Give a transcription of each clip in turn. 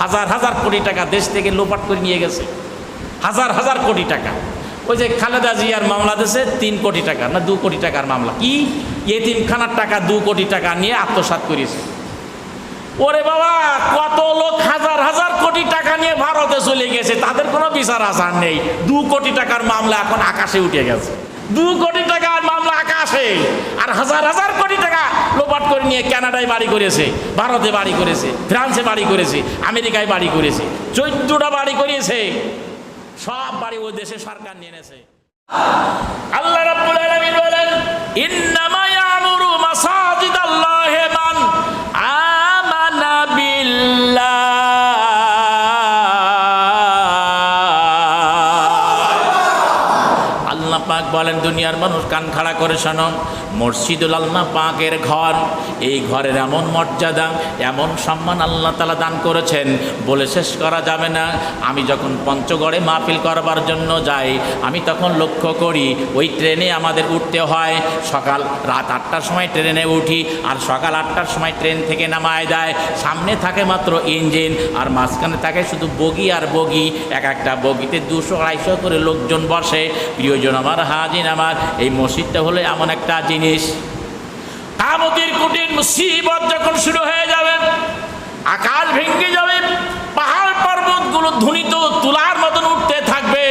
হাজার হাজার কোটি টাকা দেশ থেকে লোপাট করে নিয়ে গেছে। হাজার হাজার কোটি টাকা। ওই যে খালেদা জিয়ার মামলা দিয়েছে তিন কোটি টাকা, না দু কোটি টাকার মামলা। কি? এতিমখানার টাকা দু কোটি টাকা নিয়ে আত্মসাৎ করেছে। ওরে বাবা, কত লোক হাজার হাজার কোটি টাকা নিয়ে ভারতে চলে গেছে, তাদের কোনো বিচার আসার নেই। দু কোটি টাকার মামলা এখন আকাশে উঠে গেছে। দু কোটি টাকার আকাশে আর হাজার হাজার কোটি টাকা লোপাট করে নিয়ে ক্যানাডায় বাড়ি করেছে, ভারতে বাড়ি করেছে, ফ্রান্সে বাড়ি করেছে, আমেরিকায় বাড়ি করেছে, চোদ্দটা বাড়ি করেছে। সব বাড়ি ওই দেশে সরকার নিয়ে এনেছে আল্লাহ রাব্বুল আলামিন বলেন, ইন্নামা বলেন, দুনিয়ার মানুষ কান খাড়া করে শোনো। মসজিদুল আল্লাহ পাকের ঘর। এই ঘরের এমন মর্যাদা, এমন সম্মান আল্লাহ তালা দান করেছেন। বলে শেষ করা যাবে না। আমি যখন পঞ্চগড়ে মাহফিল করবার জন্য যাই, আমি তখন লক্ষ্য করি, ওই ট্রেনে আমাদের উঠতে হয়। সকাল রাত আটটার সময় ট্রেনে উঠি, আর সকাল আটটার সময় ট্রেন থেকে নামায় দেয় সামনে থাকে মাত্র ইঞ্জিন, আর মাঝখানে থাকে শুধু বগি আর বগি। এক একটা বগিতে দুশো আড়াইশো করে লোকজন বসে। প্রিয়জন আমার হাজিন আমার, এই মসজিদটা হলো এমন একটা জিনিস। কামতির কুটির মুসিবত যখন শুরু হয়ে যাবে, আকাশ ভেঙে যাবে, পাহাড় পর্বতগুলো ধুনিত তুলার মতন উঠতে থাকবে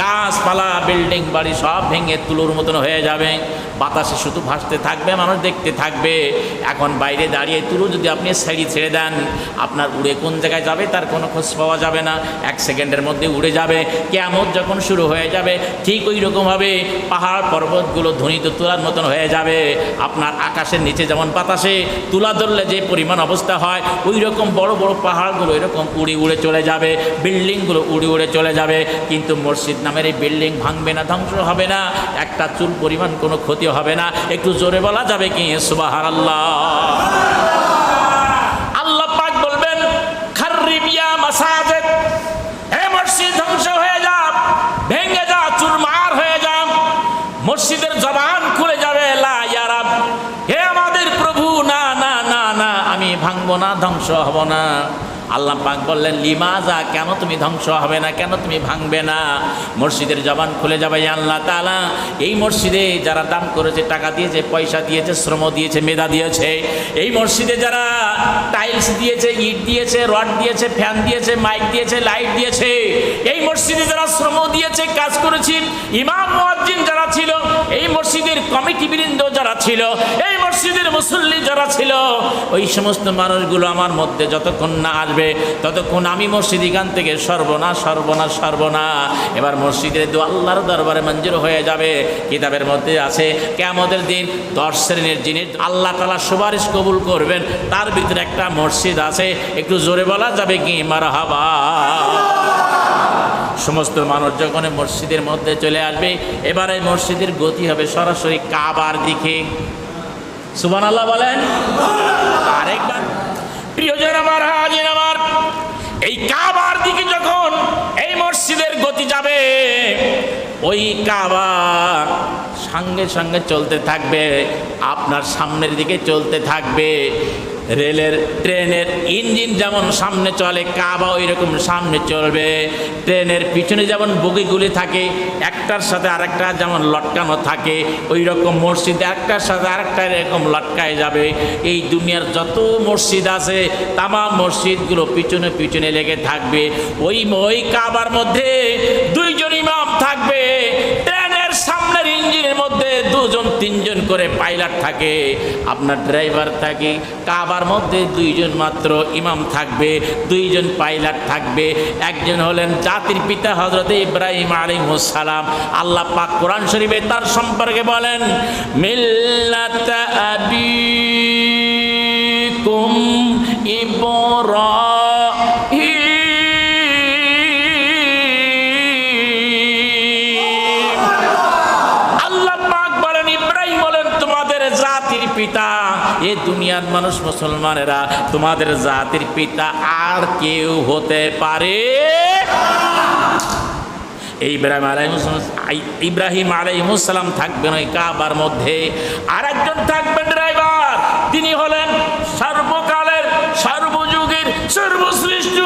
গাছপালা বিল্ডিং বাড়ি সব ভেঙে তুলোর মতন হয়ে যাবে। বাতাসে শুধু ভাসতে থাকবে, মানুষ দেখতে থাকবে। এখন বাইরে দাঁড়িয়ে তুলো যদি আপনি ছেড়ি ছেড়ে দেন, আপনার উড়ে কোন জায়গায় যাবে তার কোনো খোঁজ পাওয়া যাবে না। এক সেকেন্ডের মধ্যে উড়ে যাবে। কেমন যখন শুরু হয়ে যাবে, ঠিক ওই রকমভাবে পাহাড় পর্বতগুলো ধ্বনিত তুলার মতন হয়ে যাবে। আপনার আকাশের নিচে যেমন বাতাসে তুলা ধরলে যে পরিমাণ অবস্থা হয় ওই রকম বড় বড় পাহাড়গুলো এরকম উড়ে উড়ে চলে যাবে, বিল্ডিংগুলো উড়ে উড়ে চলে যাবে। কিন্তু মসজিদ নামের এই বিল্ডিং ভাঙবে না ধ্বংস হবে না, একটা চুল পরিমাণ কোনো ক্ষতি হবে না। একটু জোরে বলা যাবে কি? সুবাহার আল্লাহ আল্লাহ পাক বলবেন খারিবিয়া মাসাজেদ, হে মসজিদ ধ্বংস হয়ে যা, ভেঙে যা, চুরমার হয়ে যা, মসজিদের জবান খুলে যাবে, লা ইয়া রাব, হে আমাদের প্রভু, না না না না, আমি ভাঙবো না, ধ্বংস হব না। আল্লাহ পাক বললেন, লিমাজা কেন তুমি ধ্বংস হবে না? কেন তুমি ভাঙবে না? মসজিদের জবান খুলে যাবে আল্লাহ তাআলা, এই মসজিদে যারা দান করেছে, টাকা দিয়েছে, পয়সা দিয়েছে, শ্রম দিয়েছে, মেধা দিয়েছে, এই মসজিদে যারা টাইলস দিয়েছে, ইট দিয়েছে, রড দিয়েছে, ফ্যান দিয়েছে, মাইক দিয়েছে, লাইট দিয়েছে, এই মসজিদে যারা শ্রম দিয়েছে, কাজ করেছি, ইমাম মুয়াজ্জিন যারা ছিল, এই মসজিদের কমিটি বৃন্দ যারা ছিল, এই মসজিদের মুসল্লি যারা ছিল, ওই সমস্ত মানুষগুলো আমার মধ্যে যতক্ষণ না আসবে, ততক্ষণ আমি মসজিদ এখান থেকে সর্বনা সর্বনা সর্বনা। এবার মসজিদের দু আল্লাহর দরবারে মঞ্জুর হয়ে যাবে। কিতাবের মধ্যে আছে কেমতের দিন দশ শ্রেণির জিনিস আল্লাহ তালা সুপারিশ কবুল করবেন, তার ভিতরে একটা মসজিদ আছে। একটু জোরে বলা যাবে কি? মার হাবা সমস্ত মানুষ যখন মসজিদের মধ্যে চলে আসবে, এবারে মসজিদের গতি হবে সরাসরি কাবার দিকে। সুবান আল্লাহ বলেন। আরেকবার। প্রিয়জন আমার, হাজির আমার, এই কাবার দিকে যখন এই মসজিদের গতি যাবে, ওই কাবা সঙ্গে সঙ্গে চলতে থাকবে, আপনার সামনের দিকে চলতে থাকবে। রেলের ট্রেনের ইঞ্জিন যেমন সামনে চলে কাবা ওই রকম সামনে চলবে। ট্রেনের পিছনে যেমন বগিগুলি থাকে, একটার সাথে আরেকটা যেমন লটকানো থাকে ওই রকম মসজিদ একটার সাথে আরেকটা এরকম লটকায় যাবে। এই দুনিয়ার যত মসজিদ আছে, তামাম মসজিদগুলো পিছনে পিছনে লেগে থাকবে। ওই ওই কাবার মধ্যে দুইজন ইমাম থাকবে। ট্রেনের সামনের ইঞ্জিনের মধ্যে দুজন, তিনজন করে পাইলট থাকে, আপনার ড্রাইভার থাকে, কাবার মধ্যে দুইজন মাত্র ইমাম থাকবে, দুইজন পাইলট থাকবে। একজন হলেন জাতির পিতা হজরত ইব্রাহিম আলিমুসালাম আল্লাহ পাক কোরআন শরীফে তার সম্পর্কে বলেন, মিল্লাত আবিকুম ইব্রাহিম পিতা, এ দুনিয়ার মানুষ মুসলমানেরা, তোমাদের জাতির পিতা আর কেউ হতে পারে ইব্রাহিম আলাইহিস ইব্রাহিম আলাইহিসসালাম থাকবেন ওই কাবার মধ্যে। আর একজন থাকবেন ড্রাইভার, তিনি হলেন সর্বকালের, সর্বযুগের সর্বশ্রেষ্ঠ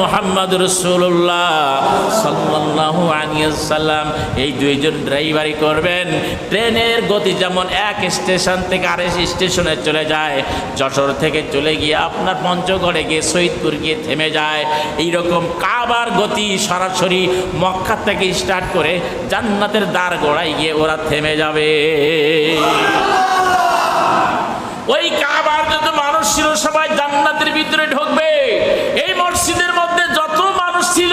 মোহাম্মদ রসুল্লাহ সাল্লাহ আনিয়াল্লাম এই দুইজন ড্রাইভারি করবেন। ট্রেনের গতি যেমন এক স্টেশন থেকে আরেক স্টেশনে চলে যায়, যশোর থেকে চলে গিয়ে আপনার পঞ্চগড়ে গিয়ে শহীদপুর গিয়ে থেমে যায়। এইরকম কাবার গতি সরাসরি মক্কা থেকে স্টার্ট করে জান্নাতের দ্বার গোড়ায় গিয়ে ওরা থেমে যাবে। ওই কাবার যত মানুষ ছিল, সবাই জান্নাতের ভিতরে ঢুকবে এই মসজিদের মধ্যে যত মানুষ ছিল।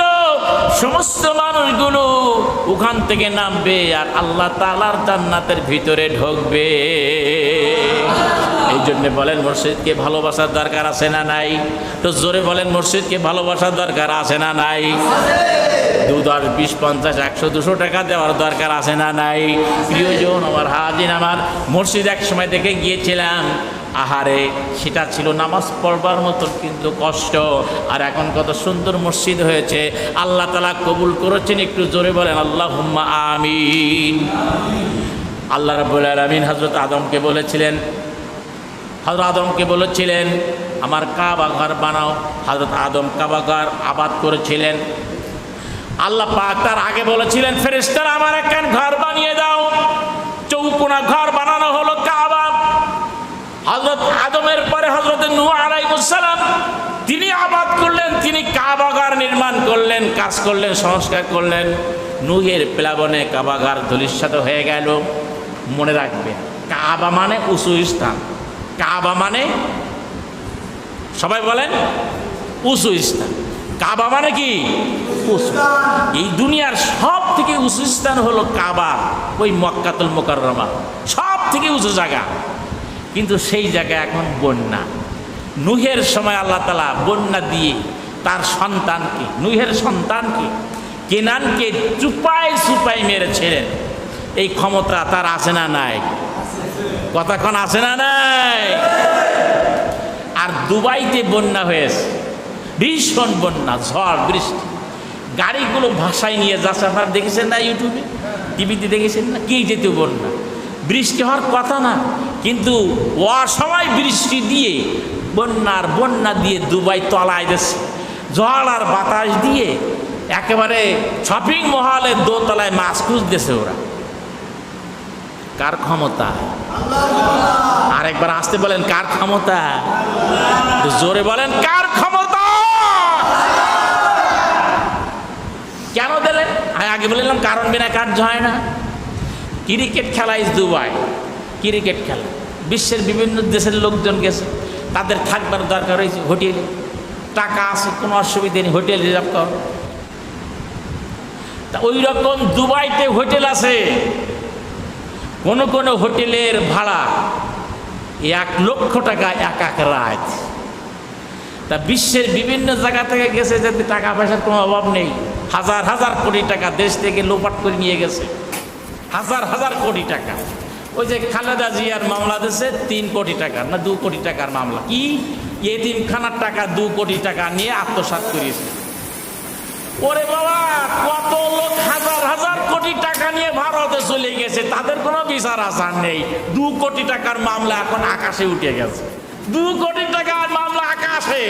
সমস্ত মানুষগুলো ওখান থেকে নামবে আর আল্লাহ তালার জান্নাতের ভিতরে ঢুকবে। এই জন্য বলেন, মসজিদকে ভালোবাসার দরকার আছে না নাই? তো জোরে বলেন, মসজিদকে ভালোবাসার দরকার আছে না নাই? দু দশ, বিশ, পঞ্চাশ, একশো, দুশো টাকা দেওয়ার দরকার আছে না নাই? প্রিয়জন আমার হাজিন আমার মসজিদ এক সময় দেখে গিয়েছিলাম। আহারে, সেটা ছিল নামাজ পড়বার মতন কিন্তু কষ্ট। আর এখন কত সুন্দর মসজিদ হয়েছে। আল্লাহ তালা কবুল করেছেন, একটু জোরে বলেন আল্লাহ হুম্মা আমিন। আল্লাহ রাবুল আলমিন হজরত আদমকে বলেছিলেন হজরত আদমকে বলেছিলেন, আমার কাবা ঘর বানাও। হজরত আদম কাবা ঘর আবাদ করেছিলেন। আল্লাহ পাক তার আগে বলেছিলেন ফেরেস্তার আমার একখান ঘর বানিয়ে দাও। চৌকোনা ঘর বানানো হলো কাবা হজরত আদমের পরে আলাইহিসসালাম তিনি আবাদ করলেন, তিনি কাবাগার নির্মাণ করলেন, কাজ করলেন, সংস্কার করলেন। নুহের প্লাবনে কাবাগার ধলিস্বাদ হয়ে গেল। মনে রাখবেন, কাবা মানে উঁচু স্থান। কাবা মানে সবাই বলেন, উঁচু স্থান। কাবা মানে কি? এই দুনিয়ার সব থেকে উঁচু স্থান হলো কাবা, ওই মক্কাতুল মোকাররমা। সব থেকে উঁচু জায়গা। কিন্তু সেই জায়গা এখন বন্যা। নুহের সময় আল্লাহ তালা বন্যা দিয়ে তার সন্তানকে, নুহের সন্তানকে, কেনানকে চুপায় চুপায় মেরেছিলেন। এই ক্ষমতা তার আছে না নাই? কথাক্ষণ আছে না নাই? আর দুবাইতে বন্যা হয়েছে, ভীষণ বন্যা, ঝড়, বৃষ্টি। গাড়িগুলো ভাষায় নিয়ে যাচ্ছে, আপনারা দেখেছেন না ইউটিউবে? টিভিতে দেখেছেন না? কি যেত বন্যা। বৃষ্টি হওয়ার কথা না, কিন্তু অসময় বৃষ্টি দিয়ে বন্যার বন্যা দিয়ে দুবাই তলায় দিচ্ছে জল আর বাতাস দিয়ে একেবারে শপিং মহলের দোতলায় মাছ খুঁজতেছে ওরা। কার ক্ষমতা? আরেকবার আসতে বলেন, কার ক্ষমতা? জোরে বলেন, কার ক্ষমতা? কেন দিলেন? আগে বললাম কারণ বিনা কার্য হয় না। ক্রিকেট খেলা ইস দুবাই, ক্রিকেট খেলা। বিশ্বের বিভিন্ন দেশের লোকজন গেছে। তাদের থাকবার দরকার হয়েছে হোটেলে। টাকা আছে, কোনো অসুবিধে নেই, হোটেল রিজার্ভ কর। তা ওই রকম দুবাইতে হোটেল আছে, কোন কোন হোটেলের ভাড়া এক লক্ষ টাকা এক এক রাত। তা বিশ্বের বিভিন্ন জায়গা থেকে গেছে যাতে টাকা পয়সার কোনো অভাব নেই, হাজার হাজার কোটি টাকা দেশ থেকে লোপাট করে নিয়ে গেছে। হাজার হাজার কোটি টাকা। ওই যে খালেদা জিয়ার মামলা দিয়েছে তিন কোটি টাকার না দু কোটি টাকার মামলা। কি? এতিমখানার টাকা দু কোটি টাকা নিয়ে আত্মসাত করিয়েছে। ওরে বাবা, কত লোক হাজার হাজার কোটি টাকা নিয়ে ভারতে চলে গেছে, তাদের কোনো বিচার আসার নেই। দু কোটি টাকার মামলা এখন আকাশে উঠে গেছে। দু কোটি টাকার মামলা আকাশে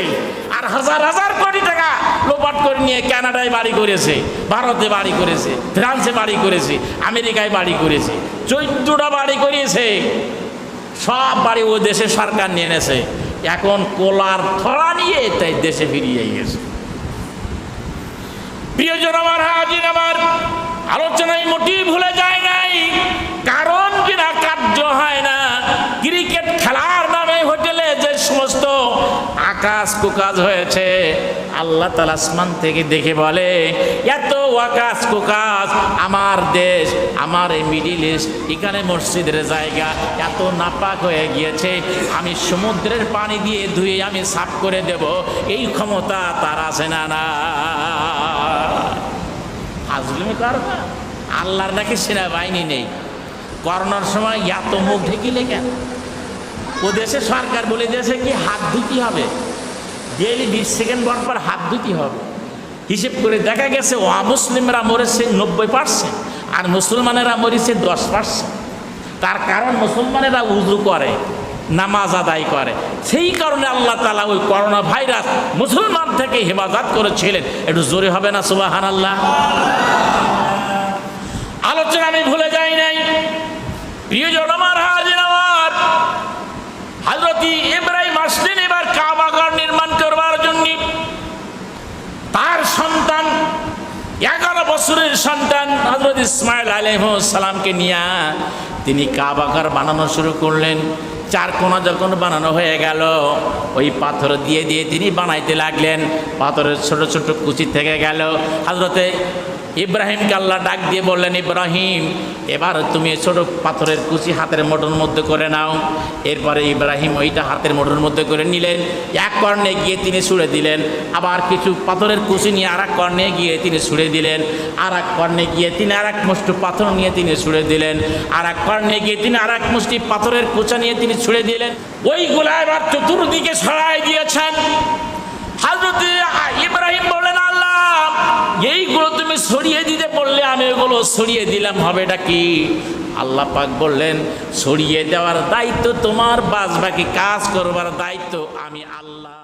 আর হাজার হাজার কোটি টাকা লোপাট করে নিয়ে কানাডায় বাড়ি করেছে, ভারতে বাড়ি করেছে, ফ্রান্সে বাড়ি করেছে, আমেরিকায় বাড়ি করেছে চৈদ্দটা বাড়ি করিয়েছে সব বাড়ি ও দেশে সরকার নিয়ে এনেছে। এখন কোলার থড়া নিয়ে তাই দেশে ফিরিয়ে গেছে। প্রিয়জন আমার হাজির আমার, আলোচনায় মোটেই ভুলে যায় নাই। কারণ কিনা কার্য হয় না ক্রিকেট খেলার নামে হোটেলে যে সমস্ত আকাশ কুকাজ হয়েছে। আল্লাহ তালা আসমান থেকে দেখে বলে, এত আকাশ কুকাজ, আমার দেশ, আমার এই মিডিল ইস্ট, এখানে মসজিদের জায়গা এত নাপাক হয়ে গিয়েছে। আমি সমুদ্রের পানি দিয়ে ধুয়ে আমি সাফ করে দেব। এই ক্ষমতা তার আছে না না। ফাজলুমি করো আল্লাহর নাকি সেনাবাহিনী নেই। করোনার সময় এত মুখ ঢেকিলে কেন? ও দেশে সরকার বলে দিয়েছে কি হাত ধুতি হবে? ডেলি বিশ সেকেন্ড পর পর হাত ধুতি হবে। হিসেব করে দেখা গেছে অমুসলিমরা মরেছে নব্বই পার্সেন্ট আর মুসলমানেরা মরেছে দশ পার্সেন্ট তার কারণ মুসলমানেরা উজু করে, নামাজ আদায় করে। সেই কারণে আল্লাহ তালা ওই করোনা ভাইরাস মুসলমান থেকে হেফাজত করেছিলেন। একটু জোরে হবে না সুবাহান আল্লাহ আলোচনা আমি ভুলে যাই নাই। প্রিয়জন আমার হাজির আমার। হজরতি ইব্রাহিম আসলেন এবার কাবাগর নির্মাণ করবার জন্য তার সন্তান এগারো বছরের সন্তান হজরত ইসমাইল সালামকে নিয়ে তিনি কাবাকার বানানো শুরু করলেন। চার কোনা যখন বানানো হয়ে গেল, ওই পাথর দিয়ে দিয়ে তিনি বানাইতে লাগলেন। পাথরের ছোট ছোট কুচি থেকে গেল। হজরতে ইব্রাহিমকে আল্লাহ ডাক দিয়ে বললেন, ইব্রাহিম, এবার তুমি ছোট পাথরের কুচি হাতের মোটর মধ্যে করে নাও। এরপরে ইব্রাহিম ওইটা হাতের মোটর মধ্যে করে নিলেন। এক কর্ণে গিয়ে তিনি ছুড়ে দিলেন। আবার কিছু পাথরের কুচি নিয়ে আর এক কর্ণে গিয়ে তিনি ছুড়ে দিলেন। আর এক কর্ণে গিয়ে তিনি আর এক মুষ্টি পাথর নিয়ে তিনি ছুড়ে দিলেন। আর এক কর্ণে গিয়ে তিনি আর এক মুষ্টি পাথরের কুচা নিয়ে তিনি ছুড়ে দিলেন। ওইগুলা এবার চতুর্দিকে ছড়াই দিয়েছেন। হাজরত ইব্রাহিম এইগুলো তুমি সরিয়ে দিতে বললে আমি ওগুলো সরিয়ে দিলাম। হবে কি? আল্লাহ পাক বললেন, সরিয়ে দেওয়ার দায়িত্ব তোমার বাজবাকি কাজ করবার দায়িত্ব আমি আল্লাহ